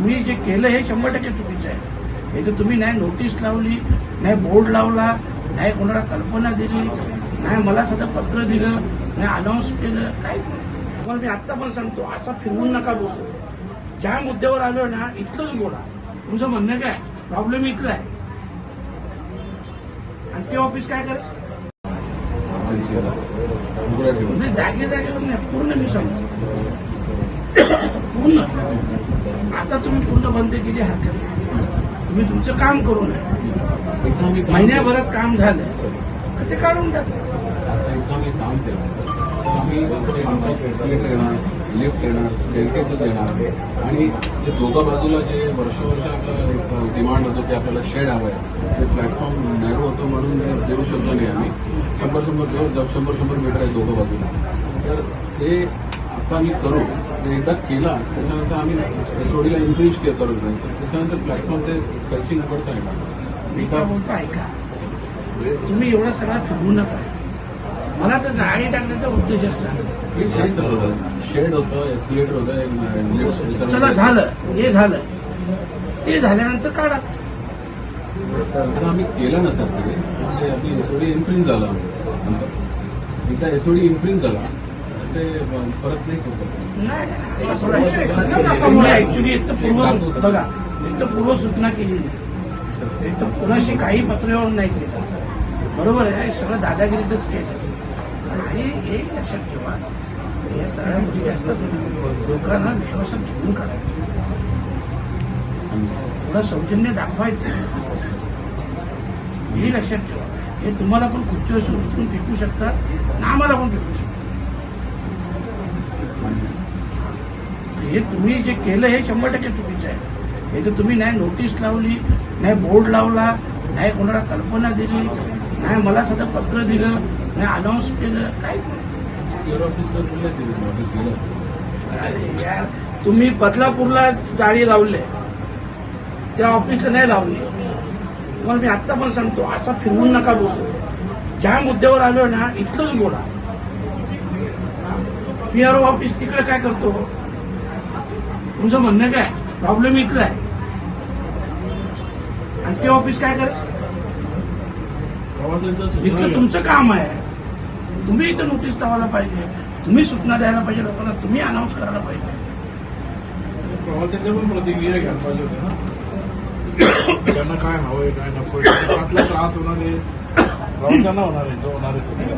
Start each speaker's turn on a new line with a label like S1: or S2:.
S1: तुम्ही जे केलं हे शंभर टक्के चुकीचं आहे. हे तर तुम्ही नाही नोटीस लावली नाही बोर्ड लावला नाही कोणाला कल्पना दिली नाही मला साधं पत्र दिलं नाही अनाऊन्स केलं काहीच नाही. तुम्हाला मी आत्ता पण सांगतो असं फिरवून नका बोलू. ज्या मुद्द्यावर आलो ना इथलंच बोला. तुमचं म्हणणं काय? प्रॉब्लेम इथला आहे. आणि ते ऑफिस काय करेल? जागे जागेवर नाही पूर्ण मी सांगतो. आता तुम्ही पूर्ण बंद केली हरकत नाही. तुम्ही तुमचं काम करू नये
S2: एकदा आम्ही
S1: महिन्याभरात काम झालं. ते काढून टाका.
S2: आता एकदा आम्ही काम तर आम्ही येणार लिफ्ट येणार स्टेअरकेसेस येणार आणि जे दोघा बाजूला जे वर्ष आपलं डिमांड होतं ते आपल्याला शेड हवं आहे ते प्लॅटफॉर्म नॅरो होतं म्हणून देऊ शकलो नाही आम्ही. शंभर शंभर शंभर शंभर मीटर आहे दोघं बाजूला तर ते आता आम्ही करू. एकदा केला त्याच्यानंतर आम्ही एसओडीला इन्क्रीज केलं करू. त्यांचं त्याच्यानंतर प्लॅटफॉर्म ते स्ट्रेचिंग उघडता येणार
S1: मी काय बोलतो ऐका. तुम्ही एवढा सगळा फिरवू नका. मला तर जाळी टाकण्याचा उद्देशच सांग
S2: शेड होतं. एस्केलेटर होतं लिफ्ट
S1: चला झालं. हे झालं ते झाल्यानंतर काढा.
S2: आम्ही केलं ना सर ते म्हणजे आपली एसओडी इन्फ्रिंज झाला. आमचा एकदा एसओडी इन्फ्रिंज झाला. तर ते परत नाही
S1: ऍक्च्युली एक तर पूर्व बघा एक तर पूर्व सूचना केली नाही एक तर कुणाशी काही पत्रव्यवहार नाही केला. बरोबर आहे हे सगळं दादागिरीतच केलं. आणि एक लक्षात ठेवा या सगळ्या गोष्टी असतात लोकांना विश्वासात घेऊन करायचं थोडं सौजन्य दाखवायचं. हे लक्षात ठेवा. हे तुम्हाला पण खुर्चीवर उचलून फेकू शकतात ना आम्हाला पण फेकू शकतात. हे तुम्ही जे केलं हे शंभर टक्के चुकीचं आहे. हे तर तुम्ही नाही नोटीस लावली नाही बोर्ड लावला नाही कोणाला कल्पना दिली नाही मला साधं पत्र दिलं नाही अनाऊन्स केलं
S2: दिलं
S1: अरे यार तुम्ही बदलापूरला जाळी लावले. त्या ऑफिसला नाही लावली. तुम्हाला मी आत्ता पण सांगतो असं फिरवून नका बोलू. ज्या मुद्द्यावर आलो ना इथलंच बोला. पीआरओ ऑफिस तिकडे काय करतो? तुमचं म्हणणं काय? प्रॉब्लेम इथला आहे. आणि ते ऑफिस काय करेल इथलं तुमचं काम आहे. तुम्ही इथं नोटीस लावायला पाहिजे. तुम्ही सूचना द्यायला पाहिजे लोकांना. तुम्ही अनाऊन्स करायला पाहिजे.
S3: प्रवाशांच्या पण प्रतिक्रिया घ्यायला पाहिजे होत्या ना. त्यांना काय हवंय काय नकोय कसला त्रास होणार आहे. प्रवाशांना होणार आहे जो होणार आहे.